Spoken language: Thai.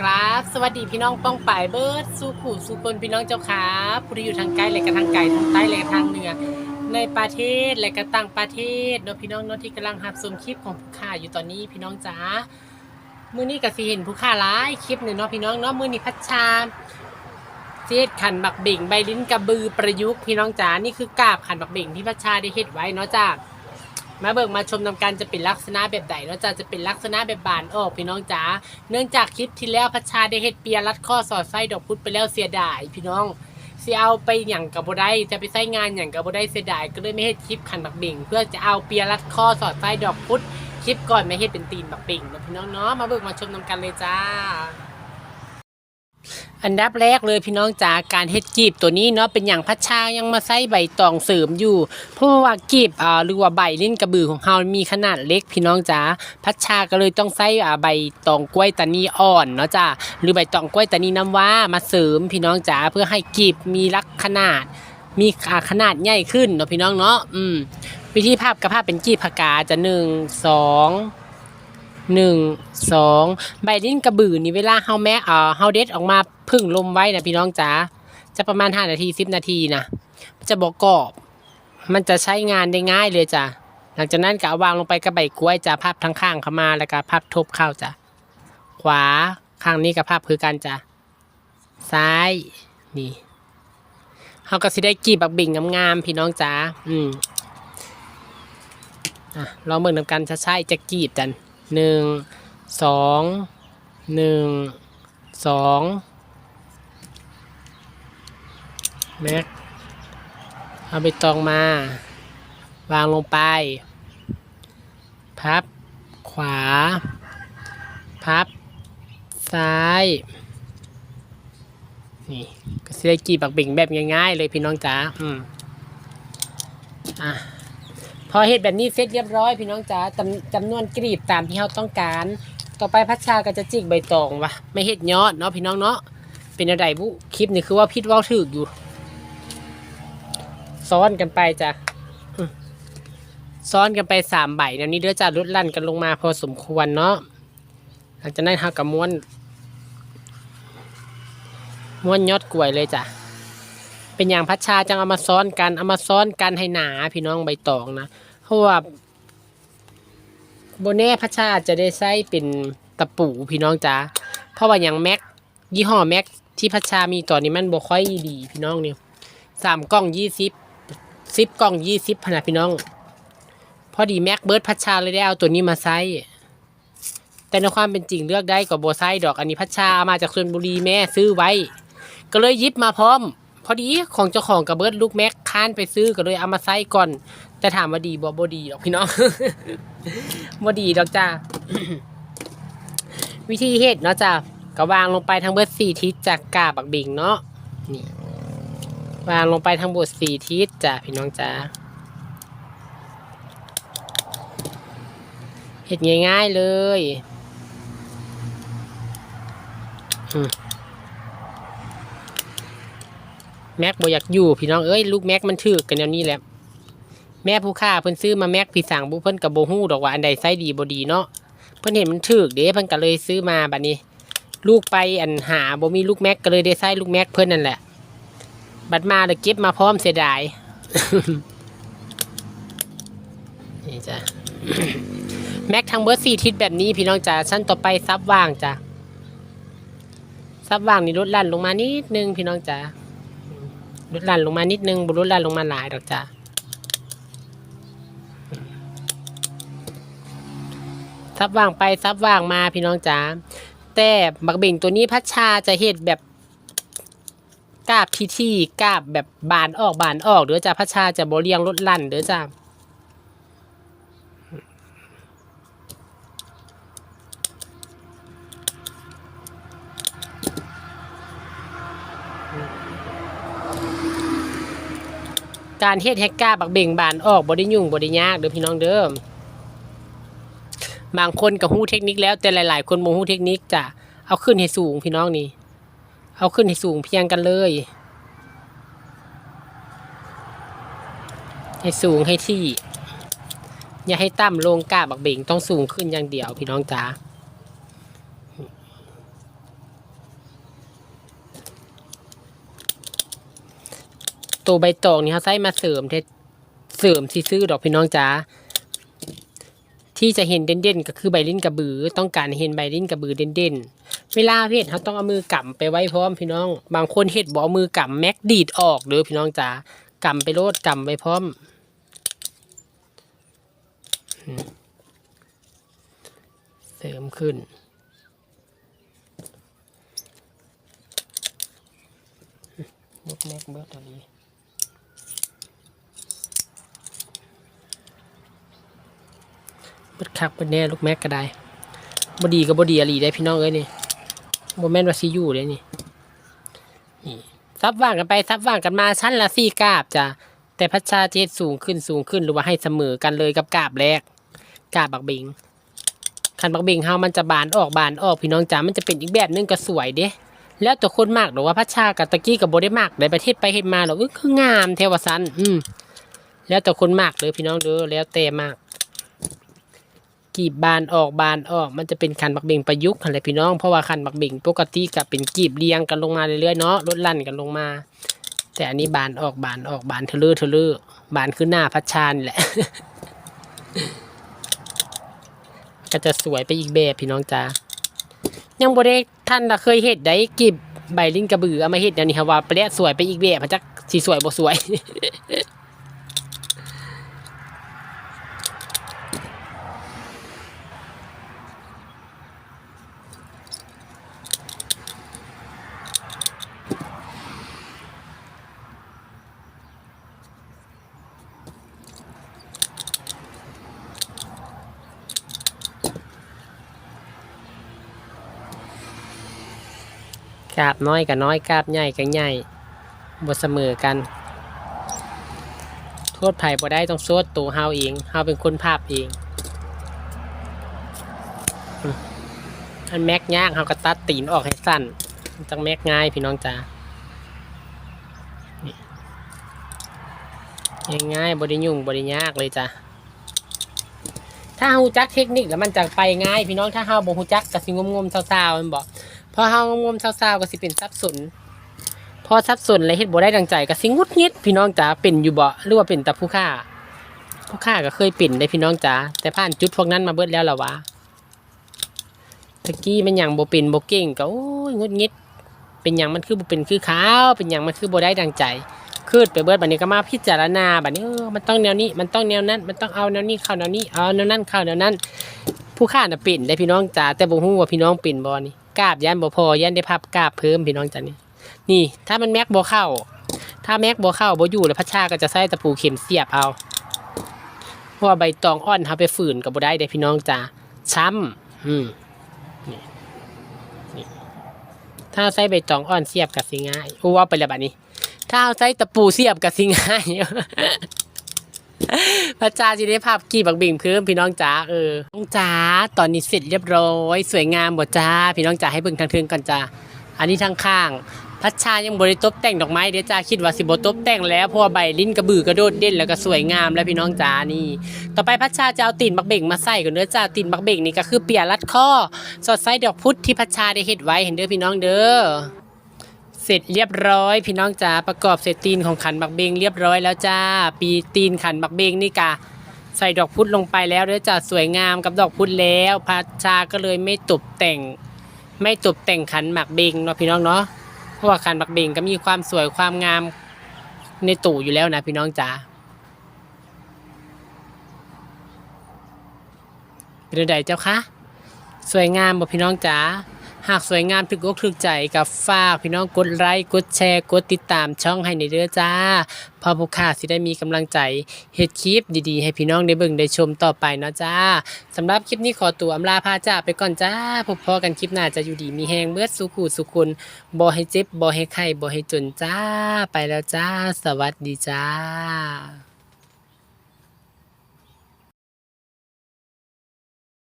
ครับ สวัสดีพี่น้องป้องป่ายเบิร์ดสู้ขู่สู้คนพี่น้องเจ้าขาผู้ที่อยู่ทางใกล้และก็ทางไกลทางใต้และก็ทางเหนือในประเทศและก็ต่างประเทศเนาะพี่น้องเนาะที่กำลังรับชมคลิปของผู้ข่าอยู่ตอนนี้พี่น้องจ๋ามื้อนี้ก็สิเห็นผู้ข่าหลายคลิปหนึ่งเนาะพี่น้องเนาะมื้อนี้พัชชาเจ็ดขันบักเบ่งใบลิ้นกระบือประยุกต์พี่น้องจ๋านี่คือกาบขันบักเบ่งที่พัชชาได้เฮ็ดไว้เนาะจ้า มาเบิกมาชมนำกันจะเป็นลักษณะแบบใดแล้วจะจะเป็นลักษณะแบบบานออกพี่น้องจ๋าเนื่องจากคลิปที่แล้วพัชชาได้เฮ็ดเปียรัดข้อสอดไส้ดอกพุธไปแล้วเสียดายพี่น้องเสียเอาไปอย่างกับบได้จะไปใช้งานอย่างกับบได้เสียดายก็เลยไม่เฮ็ดคลิปขันบักเบ่งเพื่อจะเอาเปียรัดข้อสอดไส้ดอกพุธคลิปก่อนไม่เฮ็ดเป็นตีนบักเบ่งนะพี่น้องเนาะมาเบิกมาชมนำกันเลยจ้า อันดับแรกเลยพี่น้องจ๋าการเฮ็ดกีบตัวนี้เนาะเป็นอย่างพัชชายังมาใส่ใบตองเสริมอยู่ เพราะว่ากีบอ่าหรือว่าใบลิ้นกระบือของเฮามีขนาดเล็กพี่น้องจ๋าพัชชาก็เลยต้องใส่อ่าใบตองกล้วยตานีอ่อนเนาะจ้าหรือใบตองกล้วยตานีน้ำว้ามาเสริมพี่น้องจ๋าเพื่อให้กีบมีลักขนาด มีอ่าขนาดใหญ่ขึ้นเนาะพี่น้องเนาะอืมวิธีภาพกับภาพเป็นกีบผักกาจะหนึ่งสองหนึ่งสองใบลิ้นกระบือนี่เวลาเฮาแม้เอ่าเฮาเด็ดออกมา พึ่งลมไว้นะพี่น้องจ๋าจะประมาณห้านาทีสิบนาทีนะจะบอกกรอบ มันจะใช้งานได้ง่ายเลยจ้ะหลังจากนั้นก็วางลงไปกับใบกล้วยจ้ะพับทั้งข้างเข้ามาแล้วก็พับทบเข้าจ้ะขวาข้างนี้ก็พับคือกันจ้ะซ้ายนี่เขาก็สิได้กีบแบักบิ่งงามๆพี่น้องจ๋าอืมอะลองเบิ่งนำกันช้าๆจะกีบกันหนึ่งสองหนึ่งสอง แม็กเอาไปตองมา วางลงไป พับ ขวา พับ ซ้าย นี่ก็สิได้กีบบักเบ่งแบบง่ายๆเลยพี่น้องจ๋าอืมอะพอเห็ดแบบนี้เสร็จเรียบร้อยพี่น้องจ๋าจำจำนวนกรีบตามที่เราต้องการ ต่อไปพัชชาก็จะจิกใบตองวะไม่เห็ดยอดเนาะพี่น้องเนาะเป็นอะไรบุคลิปนี้คือว่าพิดว่าถึกอยู่ ซ้อนกันไปจ้ะซ้อนกันไปสามใบแนวนี้เด้อจ้ะลดลั่นกันลงมาพอสมควรเนาะหลังจากนั้นเรากับม้วนม้วนยอดกล้วยเลยจ้ะเป็นอย่างพัชชาจังเอามาซ้อนกันเอามาซ้อนกันให้หนาพี่น้องใบตองนะเพราะว่าโบเน่พัชชาจะได้ใช้เป็นตะปูพี่น้องจ้าเพราะว่าอย่างแม็กยี่ห้อแม็กที่พัชชามีตอนนี้มันบ่ค่อยดีพี่น้องเนี่ยสามกล่องยี่สิบ สิบกล่องยี่สิบพนะพี่น้อง พอดีแม็กเบิร์ดพัชชาเลยได้เอาตัวนี้มาใช้แต่ในความเป็นจริงเลือกได้กับโบไซดอกอันนี้พัชชามาจากชลบุรีแม่ซื้อไว้ ก็เลยยิบมาพร้อม พอดีของเจ้าของกับเบิร์ดลูกแม็กค้านไปซื้อก็เลยเอามาใส่ก่อน แต่ถามว่าดีบ่บ่ดีหรอกพี่น้องบ่ดีดอกจ้าวิธีเฮ็ดเนาะจ้าก็วางลงไปทั้งเบิร์ดสี่ทิศจากกาบักบิงเนาะนี่ วางลงไปทั้งหมดสี่ทิศจ้ะพี่น้องจ้าเฮ็ดง่ายๆเลยอืมแม็กบอยากอยู่พี่น้องเอ้ยลูกแม็กมันถือกันแนวนี้แหละแม่ผู้ค่าเพิ่นซื้อมาแม็กพี่สั่งบุเพิ่นกับโบฮู้ดอกว่าอันใดไซส์ดีบดีเนาะเพิ่นเห็นมันถือเด้เพิ่นก็เลยซื้อมาบัดนี้ ลูกไปอันหาบ่มีลูกแม็กก็เลยได้ไซส์ลูกแม็กเพิ่นนั่นแหละ บัดมาแล้วเก็บมาพร้อมเสียดาย นี่จ้ะ แม็กทั้งเบิร์สี่ทิศแบบนี้พี่น้องจ๋าชั้นต่อไปซับว่างจ้ะซับว่างนี่ลดลั่นลงมานิดนึงพี่น้องจ๋าลดลั่นลงมานิดนึงบุลดลั่นลงมาหลายดอกจ้ะซับว่างไปซับว่างมาพี่น้องจ๋าแต่บักเบ่งตัวนี้พัชชาจะเห็ดแบบ กาบที่ที่กาบแบบบานออกบานออกเด้อจ้าพัชชาจะบเรียงลดลั่นเด้อจ้าการเฮ็ดแฮกกาบักเบ่งบานออกบ่ได้ยุ่งบ่ได้ยากเด้อพี่น้องเด้อบางคนก็ฮู้เทคนิคแล้วแต่หลาย ๆ คนบ่ฮู้เทคนิคจะเอาขึ้นให้สูงพี่น้องนี่ เอาขึ้นให้สูงเพียงกันเลย ให้สูงให้ที่ อย่าให้ต่ำลงกาบักเบ่งต้องสูงขึ้นอย่างเดียวพี่น้องจ๋าตัวใบตองนี่เขาใส่มาเสริมเทเสริมซีซื้อดอกพี่น้องจ๋า ที่จะเห็นเด่นๆ ก็คือใบลิ้นกระบือ ต้องการเห็นใบลิ้นกระบือเด่นๆ เวลาเฮ็ดเขาต้องเอามือกำไปไว้พร้อมพี่น้อง บางคนเฮ็ดบอามือกำแม็กดีดออกเด้อพี่น้องจ๋ากำไปโลดกำไว้พร้อม เสริมขึ้นลูกแม็กเบิร์ตัวนี้ เบิดคักเบิดแน่ลูกแม็กก็ได้บดีกับบดีอะไรได้พี่น้องเอ้ยนี่โมแมนว่าซีอยู่เลยนี่นี่ซับว่างกันไปซับว่างกันมาชั้นละสี่กาบจ้ะแต่พัชชาเจดสูงขึ้นสูงขึ้นหรือว่าให้เสมอกันเลยกับกาบแรกกาบบักบิงคันบักบิงเฮามันจะบานออกบานออกพี่น้องจ๋ามันจะเป็นอีกแบบนึงก็สวยเด้แล้วแต่คนมากหรือว่าพัชชากับตะกี้กับโบได้มากในประเทศไปเห็นมาหรอกเออคืองามเทวสันอืมแล้วแต่คนมากเลยพี่น้องเด้อแล้วแต่มาก กีบบานออกบานออก มันจะเป็นคันบักเบงประยุกต์อะไรพี่น้องเพราะว่าคันบักเบงปกติกับเป็นกีบเรียงกันลงมาเรื่อยๆเนาะลดลั่นกันลงมา แต่อันนี้บานออกบานออกบานทะเลอร์เทะเลอร์บานขึ้นหน้าพัชชานแหละ ก็จะสวยไปอีกแบบพี่น้องจ้ายังบ่ได้ท่านเคยเฮ็ดได้กิบใบลิ้นกระบือเอามาเฮ็ดเดี๋ยวนี้ครับว่าแปลสวยไปอีกแบบมันจักสิสวยบ่สวย กาบน้อยกับน้อยกาบใหญ่กับใหญ่บ่เสมอกันโทษไผ่บ่ได้ต้องโทษตัวเฮาเองเฮาเป็นคนภาพเองอันแม็กยากเฮาก็ตัดตีนออกให้สั้นจังแม็กง่ายพี่น้องจ๋าง่ายๆบ่ได้ยุ่งบ่ได้ยากเลยจ้ะถ้าเฮาจักเทคนิคแล้วมันจะไปง่าย พี่น้องถ้าเฮาบ่รู้จักก็สิงมๆเศร้าๆมันบ่ พอเฮางมๆเศร้าๆก็สิเป็นสับสนพอสับสนแล้วเฮ็ดบ่ได้ดังใจก็สิงุดงิดพี่น้องจ๋าเป็นอยู่บ่หรือว่าเป็นแต่ผู้ฆ่าผู้ฆ่าก็เคยเป็นได้พี่น้องจ๋าแต่ผ่านจุดพวกนั้นมาเบิดแล้วล่ะวะตะกี้มันยังบ่เป็นบ่เก่งก็โอ้ยงุดงิด เป็นหยังมันคือบ่เป็นคือขาวเป็นหยังมันคือบ่ได้ดังใจคืดไปเบิดบัดนี้ก็มาพิจารณาบัดนี้เออมันต้องแนวนี้มันต้องแนวนั้น มันต้องเอาแนวนี้เข้าแนวนี้เอาแนวนั้นเข้าแนวนั้น ผู้ฆ่าน่ะเป็นได้พี่น้องจ๋าแต่บ่ฮู้ว่าพี่น้องเป็นบ่นี่ กาบยันบ่พอยันได้พับกาบเพิ่มพี่น้องจ้ะนี่นี่ ถ้ามันแม็กบ่เข้า ถ้าแม็กบ่เข้าบ่อยู่แล้วพัชชาก็จะใส่ตะปูเข็มเสียบเอาเพราะว่าใบตองอ่อนเฮาไปฝืนก็บ่ได้เด้พี่น้องจ้ะช้ำอืมนี่นี่ถ้าใส่ใบตองอ่อนเสียบก็สิง่ายโอ้ว่าไปแล้วบัดนี้ ถ้าเอาใส่ตะปูเสียบก็สิง่าย พระจ้าจะได้ภาพกี่บักบิ่งเพิ่มพี่น้องจ๋าเออน้องจ๋าตอนนี้เสร็จเรียบร้อย สวยงามบ่จ้า พี่น้องจ๋าให้เบิ่งทางเทิงก่อนจ้าอันนี้ทางข้างพัชชายังบริตบแต่งดอกไม้เดี๋ยวจ้าคิดว่าสิบตบแต่งแล้วเพราะว่าใบลิ้นกระบือกระโดดเด่นแล้วก็สวยงามแล้วพี่น้องจ๋านี่ ต่อไปพัชชาจะเอาตีนบักเบ่งมาใส่ก่อนเด้อจ้าตีนบักเบ่งนี่ก็คือเปียรัดข้อสอดไส้ดอกพุธที่พัชชาได้เฮ็ดไว้เห็นเด้อพี่น้องเด้อ เสร็จเรียบร้อย พี่น้องจ๋าประกอบเสร็จตีนของขันบักเบงเรียบร้อยแล้วจ้า ปีตีนขันบักเบงนี่กะใส่ดอกพุธลงไปแล้วด้อจ้าสวยงามกับดอกพุธแล้วพัชชาก็เลยไม่ตกแต่ง ไม่ตกแต่งขันหมักเบงเนาะพี่น้องเนาะเพราะว่าขันหมักเบงก็มีความสวยความงามในตู่อยู่แล้วนะพี่น้องจ๋าเป็นไดเจ้าคะสวยงามบ่พี่น้องจ๋า หากสวยงามถึกอกถึกใจกับฝากพี่น้องกดไลค์กดแชร์กดติดตามช่องให้ในเด้อจ้าพอผู้ค่าสิได้มีกำลังใจเฮ็ดคลิปดีๆ ให้พี่น้องได้เบิ่งได้ชมต่อไปเนาะจ้าสำหรับคลิปนี้ขอตัวอำลาพาจ้าไปก่อนจ้าพบพอกันคลิปหน้าจะอยู่ดีมีแฮงเบิดสุขุสุคนบ่ให้เจ็บบ่ให้ไข้บ่ให้จนจ้า ไปแล้วจ้า สวัสดีจ้า